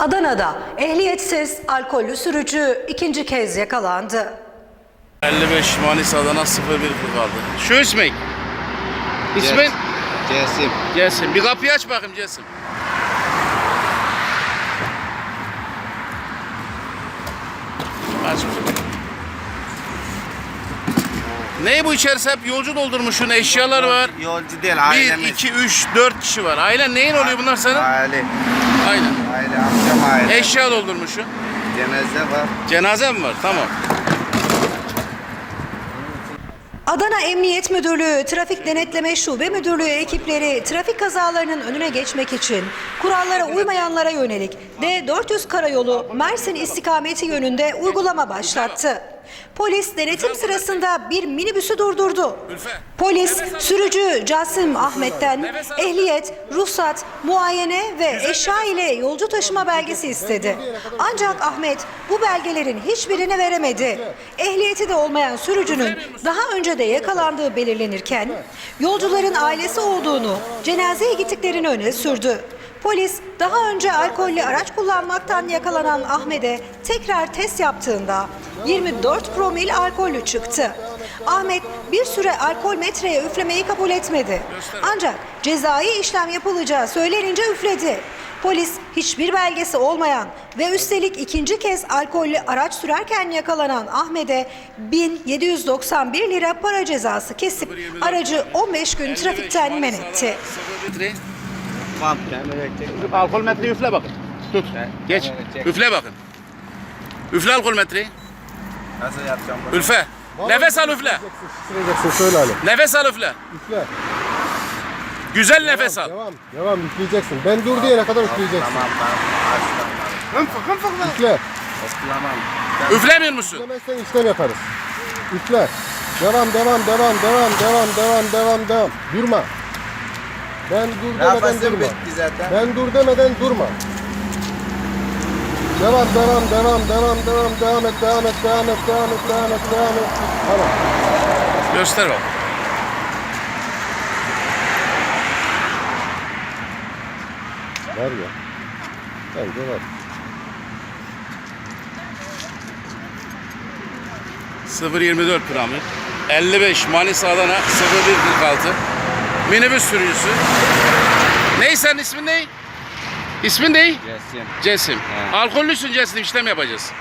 Adana'da ehliyetsiz alkollü sürücü ikinci kez yakalandı. 55 Manisa Adana 01 kaldı. Şu ismek. İsmin? Cesim. Cesim. Bir kapıyı aç bakayım Cesim. Ne bu içerisi hep yolcu doldurmuşsun, eşyalar var. Yolcu değil 1, ailemiz. 2, 3, 4 kişi var. Ailen neyin oluyor bunlar senin? Aile. Aynen. Aile amcam aile. Eşya doldurmuşsun. Cenaze var. Cenaze mi var? Tamam. Adana Emniyet Müdürlüğü Trafik Denetleme Şube Müdürlüğü ekipleri trafik kazalarının önüne geçmek için kurallara uymayanlara yönelik D400 karayolu Mersin istikameti yönünde uygulama başlattı. Polis denetim sırasında bir minibüsü durdurdu. Polis sürücü Casim Ahmet'ten ehliyet, ruhsat, muayene ve eşya ile yolcu taşıma belgesi istedi. Ancak Ahmet bu belgelerin hiçbirini veremedi. Ehliyeti de olmayan sürücünün daha önce de yakalandığı belirlenirken yolcuların ailesi olduğunu, cenazeye gittiklerini öne sürdü. Polis daha önce alkollü araç kullanmaktan yakalanan Ahmet'e tekrar test yaptığında 24 promil alkollü çıktı. Ahmet bir süre alkol metreye üflemeyi kabul etmedi. Ancak cezai işlem yapılacağı söylenince üfledi. Polis hiçbir belgesi olmayan ve üstelik ikinci kez alkollü araç sürerken yakalanan Ahmet'e 1791 lira para cezası kesip aracı 15 gün trafikten men etti. Çek. Alkol metreyi üfle bakın. Tut. Geç. Üfle bakın. Üfle alkol metreyi. Nasıl yapacağım bunu? Üfle. Nefes al üfle. Şişireceksin söyle Ali. Nefes al üfle. Üfle. Güzel nefes al. Devam. Devam üfleyeceksin. Ben dur diyene kadar üfleyeceksin. Tamam tamam. Açtım. Üfle. Oklamam. Üflemiyor musun? Üflemezsen işlem yaparız. Üfle. Devam devam devam devam devam devam devam devam. Durma. Ben dur demeden durma. bitti zaten. Ben dur demeden durma. Devam devam devam devam devam devam et devam et devam et devam et devam et devam et. Tamam. Göster bak. Var ya. Bence var. 024 promil. 55 Manisa Adana 0146. Minibüs sürücüsü. Ney senin ismin ne? İsmin ne? Cesim. Cesim. He. Alkollüsün Cesim işlem yapacağız.